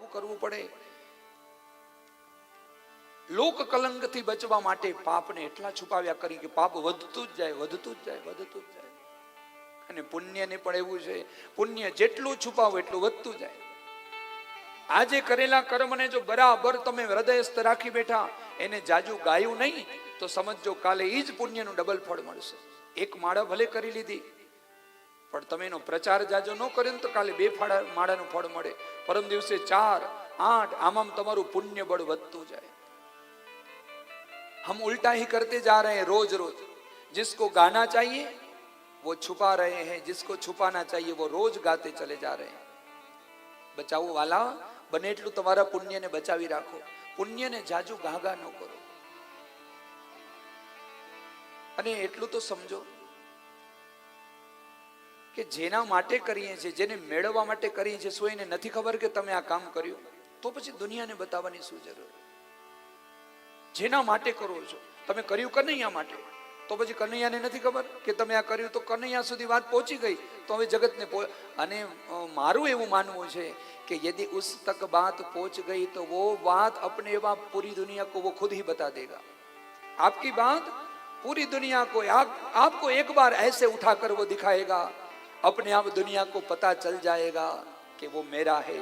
આવું કરવું પડે. લોક કલંકથી બચવા માટે પાપને એટલા છુપાવ્યા કરી કે પાપ વધતું જ જાય, વધતું જ જાય, વધતું જ જાય. અને પુણ્યને પણ એવું છે, પુણ્ય જેટલું છુપાવો એટલું વધતું જાય. આજે કરેલા કર્મને જો બરાબર તમે હૃદયસ્થ રાખી બેઠા, એને જાજુ ગાયું નહીં, તો સમજો કાલે એ જ પુણ્યનું ડબલ ફળ મળશે. એક માળા ભલે કરી લીધી પણ તમે એનો પ્રચાર જાજો ન કર્યો ને તો કાલે બે ફાળા માળાનું ફળ મળે પરમ દિવસે ચાર આઠ આમ આમ તમારું પુણ્ય બળ વધતું જાય हम उल्टा ही करते जा रहे हैं रोज रोज जिसको गाना चाहिए वो छुपा रहे हैं जिसको छुपाना चाहिए वो रोज गाते चले जा रहे हैं બચાવો વાલા બને એટલું તમારા પુણ્યને બચાવી રાખો પુણ્યને જાજુ ગાગા ન કરો અને એટલું તો સમજો કે જેના માટે કરીએ છીએ જેને મેળવવા માટે કરીએ છીએ શું એને નથી ખબર કે તમે આ કામ કર્યું તો પછી દુનિયાને બતાવવાની શું જરૂર જેના માટે કરો છો તમે કર્યું કનૈયા માટે તો પછી કનૈયાને નથી ખબર કે તમે આ કર્યું તો કનૈયા સુધી વાત પહોંચી ગઈ તો હવે જગતને પહો- અને અ, મારું એવું માનવું છે કે યદि उस तक बात पहुंच गई तो वो बात अपने आप पूरी दुनिया को वो खुद ही बता देगा आपकी बात पूरी दुनिया को आप, आपको एक बार ऐसे उठाकर वो दिखाएगा अपने आप दुनिया को पता चल जाएगा कि वो मेरा है